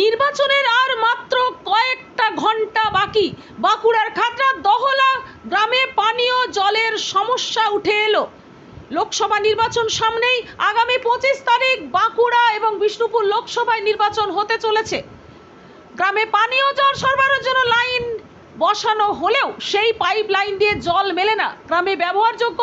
নির্বাচনের আর মাত্র কয়েকটা ঘণ্টা বাকি। বাঁকুড়ার খাতড়ার দহলা গ্রামে পানীয় জলের সমস্যা উঠে এলো। লোকসভা নির্বাচন সামনেই আগামী পঁচিশ তারিখ বাঁকুড়া এবং বিষ্ণুপুর লোকসভায় নির্বাচন হতে চলেছে। গ্রামে পানীয় জল সরবরাহের জন্য লাইন বসানো হলেও সেই পাইপ লাইন দিয়ে জল মেলে না। গ্রামে ব্যবহারযোগ্য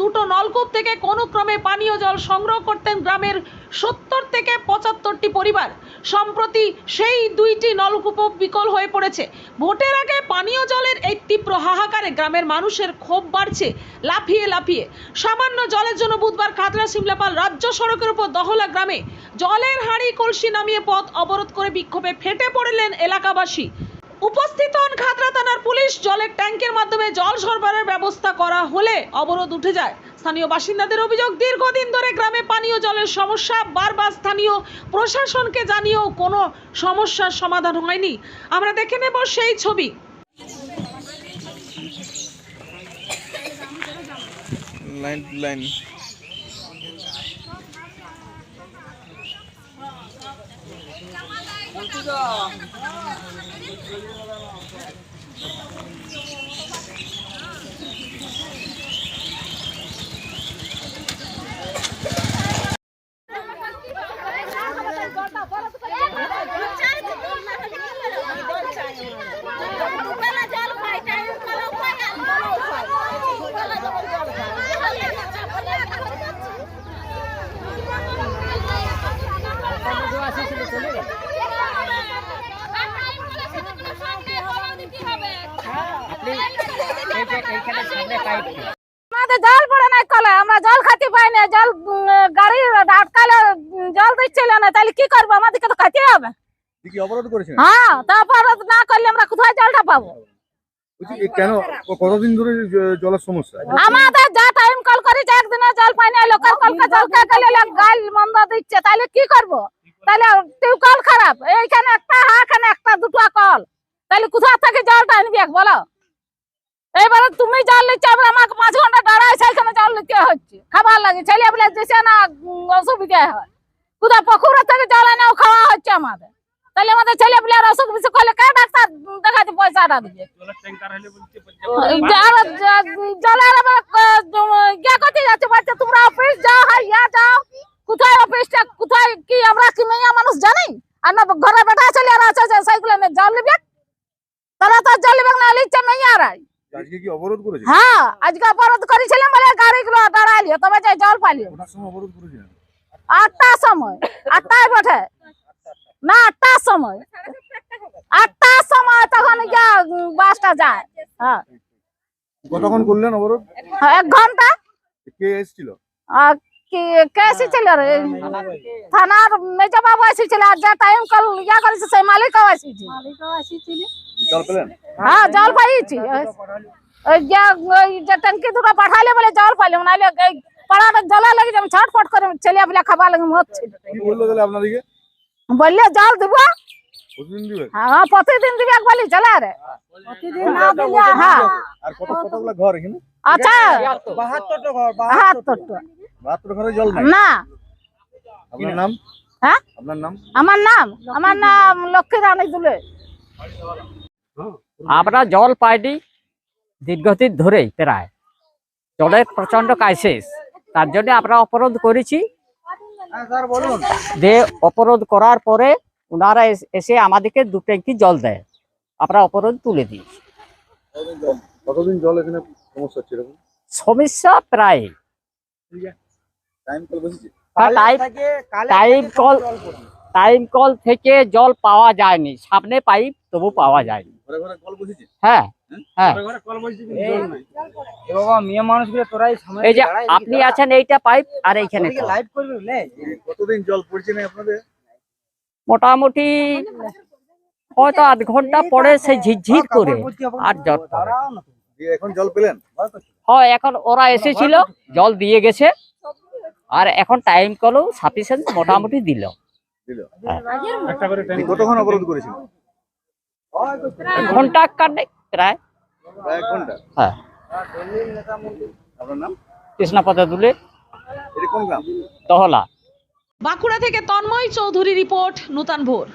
দুটো নলকূপ থেকে কোনো ক্রমে পানীয় জল সংগ্রহ করতেন গ্রামের সত্তর থেকে পঁচাত্তরটি পরিবার। সম্প্রতি সেই দুইটি নলকূপ বিকল হয়ে পড়েছে। ভোটের আগে পানীয় জলের এই তীব্র হাহাকারে গ্রামের মানুষের ক্ষোভ বাড়ছে লাফিয়ে লাফিয়ে। সামান্য জলের জন্য বুধবার খাতড়া সিমলাপাল রাজ্য সড়কের উপর দহলা গ্রামে জলের হাঁড়ি কলসি নামিয়ে পথ অবরোধ করে বিক্ষোভে ফেটে পড়লেন এলাকাবাসী। উপস্থিত হন খাতড়া থানার পুলিশ। জলের ট্যাঙ্কের মাধ্যমে জল সরবরাহের ব্যবস্থা করা হলে অবরোধ উঠে যায়। স্থানীয় বাসিন্দাদের অভিযোগ, দীর্ঘদিন ধরে গ্রামে পানীয় জলের সমস্যা। বারবার স্থানীয় প্রশাসনকে জানিয়েও কোনো সমস্যার সমাধান হয়নি। আমরা দেখে নেব সেই ছবি। Line line. Thank you. আমাদের জল পড়ে নাই কলে আমরা জল খাতে পাই না জল গাড়ি আটকালে জল দিচ্ছিল না তাহলে কি করব? আমাদেরকে তো খাতে হবে। হ্যাঁ তারপর না করলে আমরা কোথায় জলটা পাবো? বলছি, কেন কতদিন ধরে জলের সমস্যা? আমাদের যা টাইম কল করেছে একদিনে জল পাই না লোকাল কলকে জল খেতে গাল মন্দ দিচ্ছে তাহলে কি করব? তাহলে টিউবকল খারাপ এইখানে একটা এখানে একটা দুটো কল তাহলে কোথা থেকে জলটা আনবি এক বলো? এবারে তুমি জল নিচ্ছ, এবার আমাকে পাঁচ ঘণ্টা দাঁড়ায় সেখানে জল নিতে হচ্ছে? খাবার লাগে, ছেলে বলে দিছে না অসুবিধা হয়। কোথা পুকুর থেকে জল এনেও খাওয়া হচ্ছে আমাদের। তাহলে আমাদের ছেলে পেলে অসুখ বিসুখ হলে কে ডাক্তার দেখাতে পয়সাটা দিবে? যারা যা- জলের ইয়া করতে যাচ্ছে বাচ্চা, তোমরা অফিস যাও হ্যাঁ ইয়া যাও। কোথায় অফিসটা কোথায় কি, আমরা কি মেয়ে মানুষ জানি? আর না ঘরে বেটা ছেলে আর আছে নিয়ে জল নিবে? তারা তো জল নিবে না লিখছে মেয়ারাই আজকে কি অবরোধ করেছে হ্যাঁ আজকে অবরোধ করেছিলাম বলে গাড়িগুলো দাঁড়াইলিও তবে যাই জল পাইলিও ওটার সময় অবরোধ করেছিলেন? আটটার সময় আটটায় বটে। না আটটার সময়। আটটার সময় তখন গিয়া বাসটা যায়। হ্যাঁ। কতক্ষণ করলেন অবরোধ? এক ঘণ্টা। কে এসেছিল? कि कैसे चल रहे? थाना तो में जब आप वैसे चला जाता है कल या कर से मालिक वैसे थी। हाँ जाल भाई थी। हाँ, या या टंकी दुरा पढ़ा ले बोले जाल पाले बना ले पढ़ा में जला लगे जब छटपट करे चले अब ला खबा लगे मत छे बोले जल दुबा। हाँ प्रतिदिन दिव्या बोली चला रे दिन ना दिव्या हाँ। আর কত কতগুলো ঘর এখানে আচ্ছা 72 টা ঘর 72 টা আমরা জল পাইনি দীর্ঘদিন ধরেই প্রায়। জলের প্রচণ্ড ক্রাইসিস তার জন্য আমরা অপরোধ করেছি। যে অপরোধ করার পরে ওনারা এসে আমাদেরকে দু ট্যাঙ্কি জল দেয়। আমরা অপরোধ তুলে দিই সমস্যা প্রায় টাইম কল বসেছে। টাইম থেকে কালে টাইম কল জল টাইম কল থেকে জল পাওয়া যায়নি। সামনে পাইপ তবু পাওয়া যায়নি। ঘরে ঘরে কল বসেছে? হ্যাঁ হ্যাঁ? মেয়ে মানুষগুলো তোরাই এই যে আপনি আছেন এইটা পাইপ আর এইখানে কল। লাইভ কতদিন জল পড়ছে না আপনাদের? মোটামুটি হয়তো আধ ঘণ্টা পরে সেই ঝিরঝির করে আর জল এখন জল পেলেন? হয় এখন ওরা এসেছিল জল দিয়ে গেছে। আর এখন টাইম কলও সাফিসিয়েন্ট মোটামুটি দিল। দিল। কতক্ষণ অবরোধ করেছিল? ঘণ্টা। কাটে প্রায়। হ্যাঁ। আপনার দুলে এটা কোন গ্রাম? দহলা বাঁকুড়া থেকে তন্ময় চৌধুরী রিপোর্ট নূতন ভোর।